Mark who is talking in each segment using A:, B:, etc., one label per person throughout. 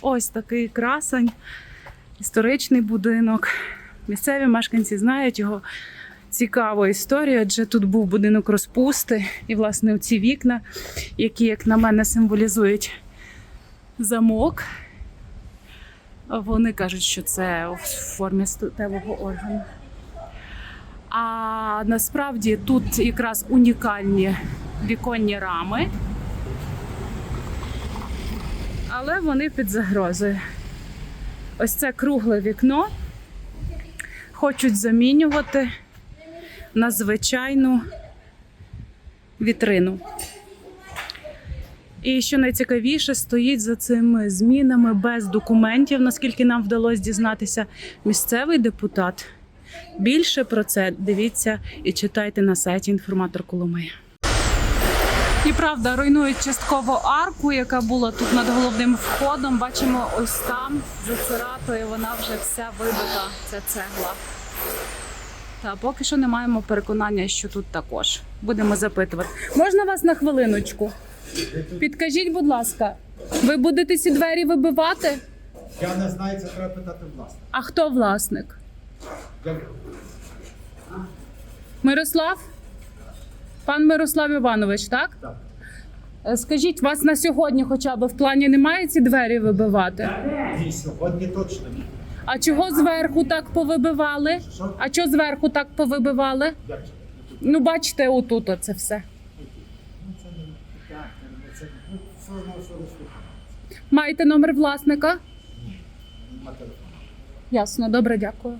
A: Ось такий красень, історичний будинок. Місцеві мешканці знають його цікаву історію, адже тут був будинок розпусти, і, власне, ці вікна, які, як на мене, символізують замок. Вони кажуть, що це в формі статевого органу. А насправді тут якраз унікальні віконні рами, але вони під загрозою. Ось це кругле вікно хочуть замінювати на звичайну вітрину. І що найцікавіше, стоїть за цими змінами без документів, наскільки нам вдалося дізнатися, місцевий депутат. Більше про це дивіться і читайте на сайті інформатор Коломия. І правда, руйнують частково арку, яка була тут над головним входом. Бачимо, ось там за циратою вона вже вся вибита. Ця цегла. Та поки що не маємо переконання, що тут також. Будемо запитувати. Можна вас на хвилиночку? Підкажіть, будь ласка, ви будете ці двері вибивати?
B: Я не знаю, це треба питати власне.
A: А хто власник?
B: Я...
A: Мирослав? Пан Мирослав Іванович, так?
B: Так.
A: Е, Скажіть, вас на сьогодні хоча б в плані немає ці двері вибивати?
B: Ні, сьогодні точно ні.
A: А чого зверху так повибивали?
B: Що?
A: А чого зверху так повибивали?
B: Як?
A: Ну, бачите, отут оце все.
B: Ну, це не так, це. Ну, все одно все розслухає.
A: Маєте номер власника?
B: Телефон.
A: Ясно, добре, дякую.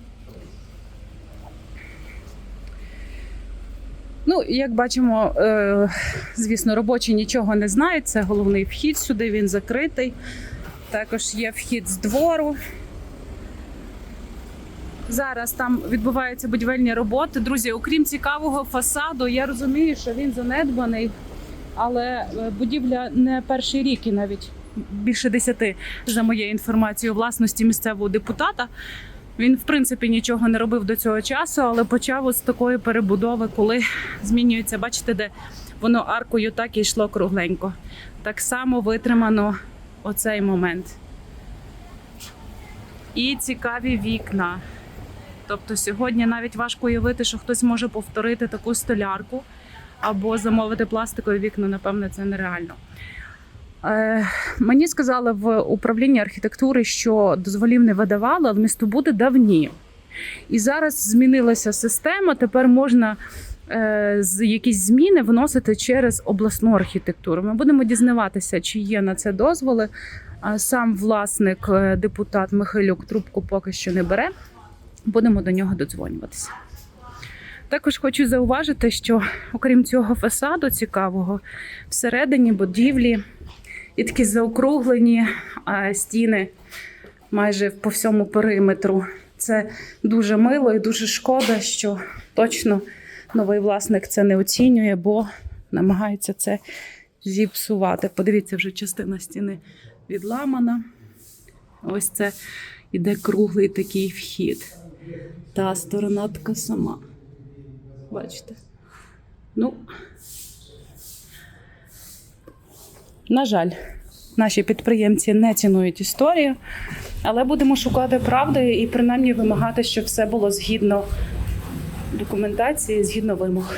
A: Ну, як бачимо, е, звісно, робочі нічого не знають. Це головний вхід сюди, він закритий. Також є вхід з двору. Зараз там відбуваються будівельні роботи. Друзі, окрім цікавого фасаду, я розумію, що він занедбаний, але е, будівля не перший рік і навіть більше десяти, за моєю інформацією, власності місцевого депутата. Він, в принципі, нічого не робив до цього часу, але почав ось з такої перебудови, коли змінюється, бачите, де воно аркою так і йшло кругленько. Так само витримано оцей момент. І цікаві вікна. Тобто сьогодні навіть важко уявити, що хтось може повторити таку столярку або замовити пластикові вікна, напевне, це нереально. Е, мені сказали в управлінні архітектури, що дозволів не видавали, але містобуди давні. І зараз змінилася система. Тепер можна е, з якісь зміни вносити через обласну архітектуру. Ми будемо дізнаватися, чи є на це дозволи. Сам власник, е, депутат Михайлюк, трубку поки що не бере. Будемо до нього додзвонюватися. Також хочу зауважити, що окрім цього фасаду цікавого, всередині будівлі і такі заокруглені а, стіни майже по всьому периметру. Це дуже мило і дуже шкода, що точно новий власник це не оцінює, бо намагається це зіпсувати. Подивіться, вже частина стіни відламана. Ось це іде круглий такий вхід. Та сторона така сама. Бачите? Ну, на жаль, наші підприємці не цінують історію, але будемо шукати правди і принаймні вимагати, щоб все було згідно документації, згідно вимог.